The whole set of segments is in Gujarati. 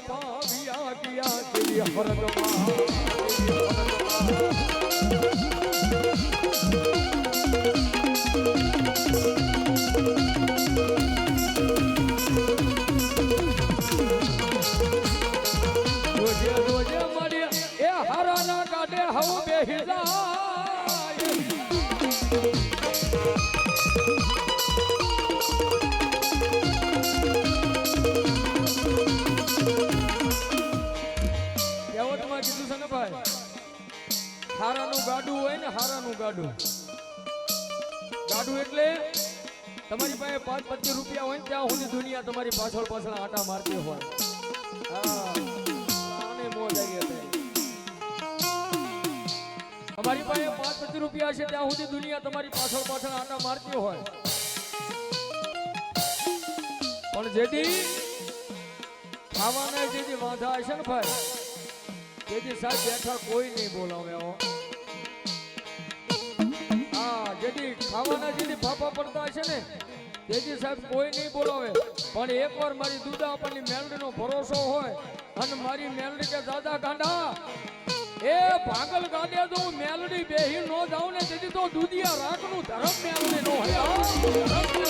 ફરજમાં દેવી ફરજમાં જોજે જોજે હારાનું ગાડું હોય ને હારાનું ગાડું. ગાડું એટલે તમારી પાસે પાંચ, પચીસ રૂપિયા હોય ત્યાં સુધી દુનિયા તમારી પાછળ પાછળ આટા મારતી હોય. તમારી પાસે પાંચ, પચીસ રૂપિયા છે ત્યાં સુધી દુનિયા તમારી પાછળ પાછળ આટા મારતી હોય. પણ જેથી ખાવાના જેથી વાંધા હશે ને ભાઈ? તેથી સાહેબ બેઠા કોઈ નહીં બોલાવે હો. જેથી ખાવાના જેથી ફાફા પડતા હશે ને તેથી સાહેબ કોઈ નહીં બોલાવે. પણ એકવાર મારી દુદા આપણની મેલડીનો ભરોસો હોય અને મારી મેલડી કે, દાદા ગાંડા, એ પાગલ ગાડે તો મેલડી બેહી ન જાઉં ને, તેથી તો દુધિયા રાખનું ધરમ મેલડી નો હયા.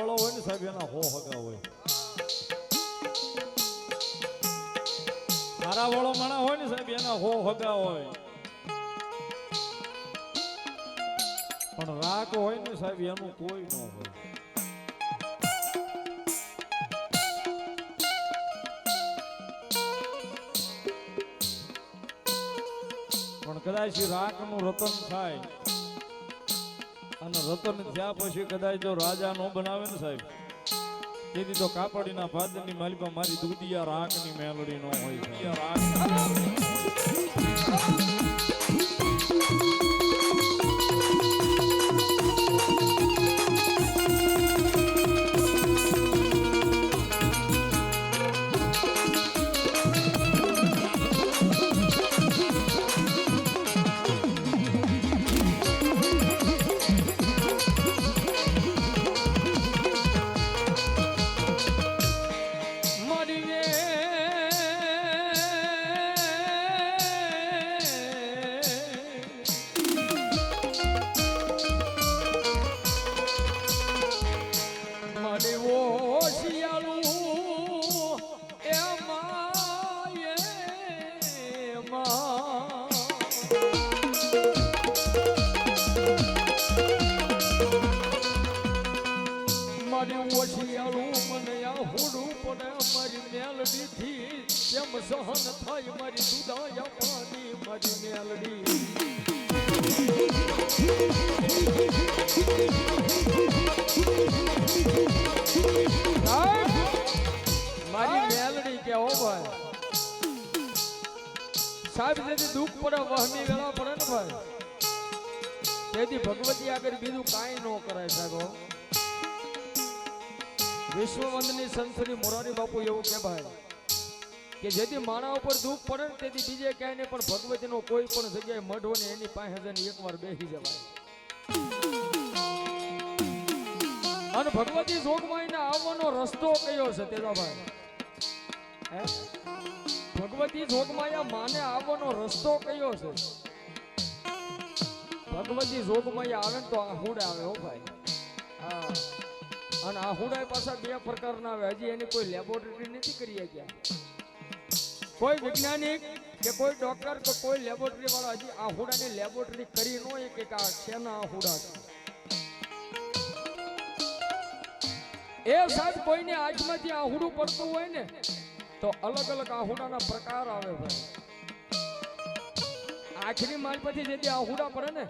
વાળો હોય ને સાહેબ, એના હો હગા હોય. હારા માણા હોય ને સાહેબ, એના હો હગા હોય. પણ રાગ હોય ને સાહેબ, એનું કોઈ ન હોય. પણ કદાચ રાગનું રતન થાય, અને રતન થયા પછી કદાચ જો રાજા નો બનાવે ને સાહેબ, તેથી તો કાપડીના ભાદરની માલિકા મારી દૂધિયા રાગની મેલડી નો હોય. રાગ સહન થાય મારી દુદાયા પાણી મારી મેલડી. મારી મેલડી કે ઓ ભાઈ. સાહેબ, જેથી દુઃખ પડે વહમી વેળા પડે ને ભાઈ. તેથી ભગવતી આગળ બીજું કાંઈ ન કરાય સાહેબ. વિશ્વવંદની સંતશ્રી મોરારી બાપુ એવું કે ભાઈ કે જેથી માણા ઉપર દુઃખ પડે તેથી બીજે ક્યાંય પણ ભગવતીનો કોઈ પણ જગ્યાએ મઢો ને એની પાસે જઈને એકવાર બેસી જવાય. અને ભગવતી જોગમાઈને આવવાનો રસ્તો કયો છે, તેજાભાઈ? ભગવતી જોગમાયા માને આવવાનો રસ્તો કયો છે? ભગવતી જોગમાયા આવે ને તો આ હુડ આવે, હો ભાઈ. હા. અને આ પાછા બે પ્રકારના આવે. હજી એની કોઈ લેબોરેટરી નથી કરી ગયા કોઈ વૈજ્ઞાનિક કે કોઈ ડોક્ટર કે કોઈ લેબોરેટરી વાળા હજી આ હુડાની લેબોરેટરી કરી ન હોય કે આ શેના આ હુડા છે. એ સાહેબ કોઈની આંખમાંથી આહુડું પડતું હોય ને, તો અલગ અલગ આહુડાના પ્રકાર આવે ભાઈ. આંખની માલ પછી જેથી આહુડા પડે ને,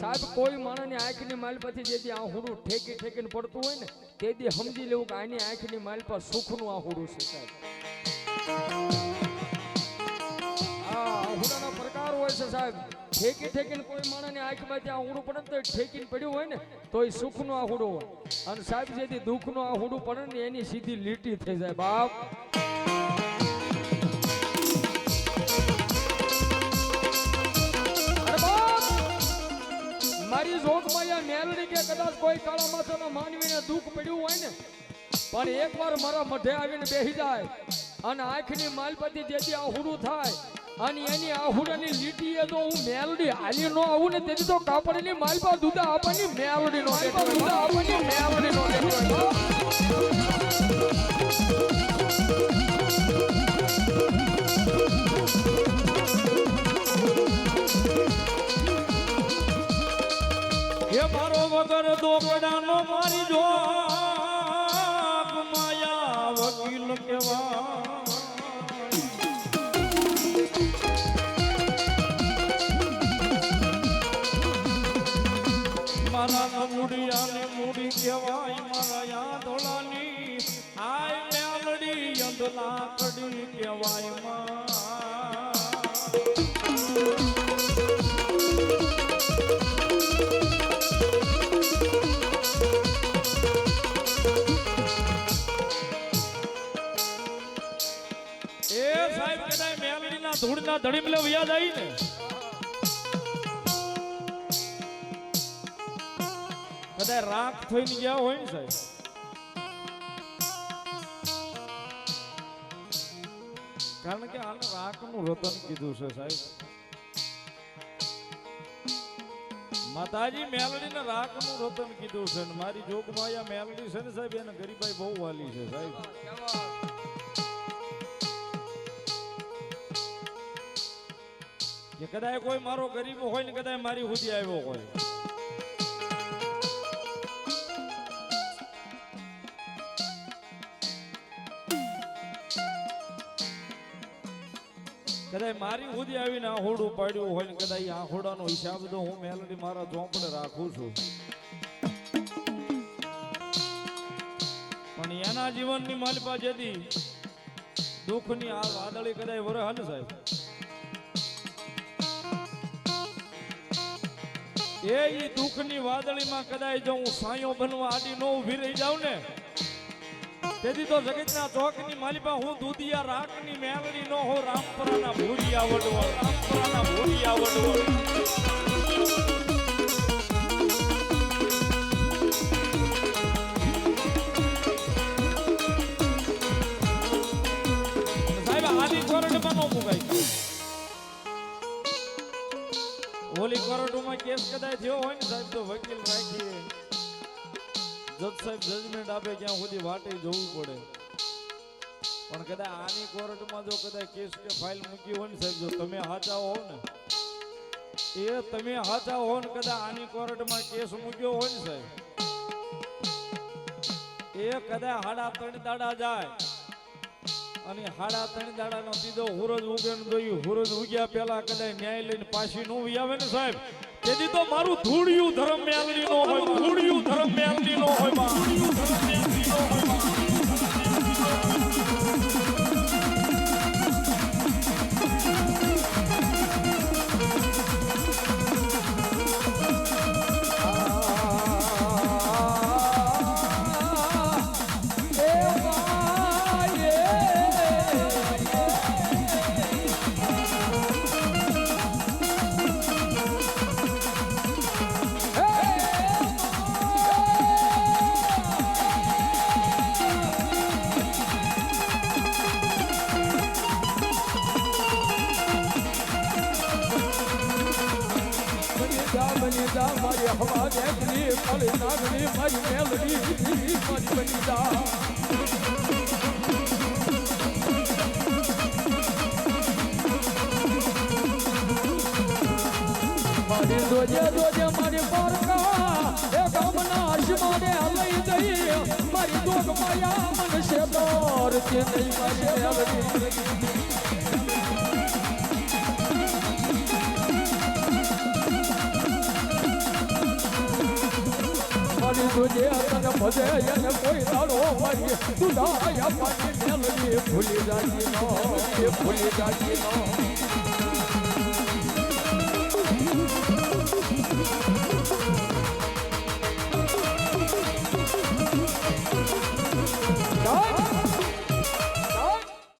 સાહેબ કોઈ માણસની આંખની માલ પછી જેથી આહુડું ઠેકી ઠેકીને પડતું હોય ને, તેથી સમજી લેવું કે આની આંખની માલ પર સુખનું આહુડું છે સાહેબ. છે સાહેબ, ઠેકી ઠેકીને કોઈ માણસની ત્યાં આહુડું પડે તો ઠેકીને પડ્યું હોય ને, તો એ સુખનું આહુડું હોય. અને સાહેબ, જેથી દુઃખનું આહુડું પડે ને, એની સીધી લીટી થઈ જાય, બાપ. મારી જોગમાં યા મેલડી કે કદાચ કોઈ કાળા માથાના માનવીને દુઃખ પડ્યું હોય ને, પણ એકવાર મારા મઢે આવીને બેસી જાય. અને આંખની માલપતિ જેથી આહુડું થાય. અને એની આહુડાની લીટીએ તો હું મેલડી હાલી નો આવું ને તેથી તો કાપડની માલપા દૂધા આપવાની મેલડી નો દૂધા આપવાની મેલડી નો હે મારો વગર દોકડાનો મારી જો માયા વકીલ કેવા મારા મૂડિયાને મૂડી કેવાય મારા યાદોળાની આય મેલડી અંધલા કડી કેવાયમાં. ધૂળના ધડીમલે યાદ આવી ને કદાચ રાખ થઈને ગયા હોય ને સાહેબ. કારણ કે આને રાખનું રતન કીધું છે સાહેબ. માતાજી, મેલડીને રાખનું રતન કીધું છે ને મારી જોગમાયા મેલડી છે ને સાહેબ, એને ગરીબાઈ બહુ વાલી છે સાહેબ. કે કદાચ કોઈ મારો ગરીબ હોય ને કદાય મારી સુધી આવ્યો હોય. કદાય મારી સુધી આવીને આહોડું પાડ્યું હોય ને કદાય આહોડાનો હિસાબ તો હું મેલડી મારા ચોપડે રાખું છું. પણ એના જીવનની માલિપા જેથી દુઃખની આ વાદળી કદાય વરે હાલ સાહેબ? એ ઈ દુઃખની વાદળીમાં કદાચ જો હું સાયો બનવા આડી નો ઊભી રહી જાઉં ને, તેથી તો જગતના ચોકની માલિપા હું દૂધિયા રાખની મેલડી નો હો રામપરાના ભૂરિયા વડવળ રામપરાના ભૂરિયા વડવળ ઓલી કોર્ટમાં કેસ કદાચ થયો હોય ને સાહેબ, તો વકીલ રાખીએ. જજ સાહેબ જજમેન્ટ આપે ક્યાં સુધી વાટે જવું પડે. પણ કદાચ આની કોર્ટમાં જો કદાચ કેસ કે ફાઇલ મૂકી હોય ને સાહેબ, જો તમે હાચા હો ને, એ તમે હાચા હો ને કદાચ આની કોર્ટમાં કેસ મૂક્યો હોય ને સાહેબ, એ કદાચ હાડા ત્રણ દાડા જાય. અને હાડા ત્રણ દાડાનો સીધો હુરજ ઉગે જોયું હુરજ ઉગ્યા પેલા કદાચ ન્યાય લઈને પાછી નું આવે ને સાહેબ? તેથી તો મારું ધૂળિયું ધર્મ મેલડી નો હોય, ધૂળિયું ધર્મ મેલડી નો હોય. આ દેખની કાળી નાગની મારી મેલડી મારી બની જા મારી જોજે જોજે મારી પારકા એ ગામના આશમાને લઈ જઈ મારી દોગ માયા મનશે દોર કે નહીં મારી મેલડી મારી જોજે તને ભજે એને કોઈ દુધાયા પાછી મેલડી ભૂલી જાજી નો, એ ભૂલી જાજી નો.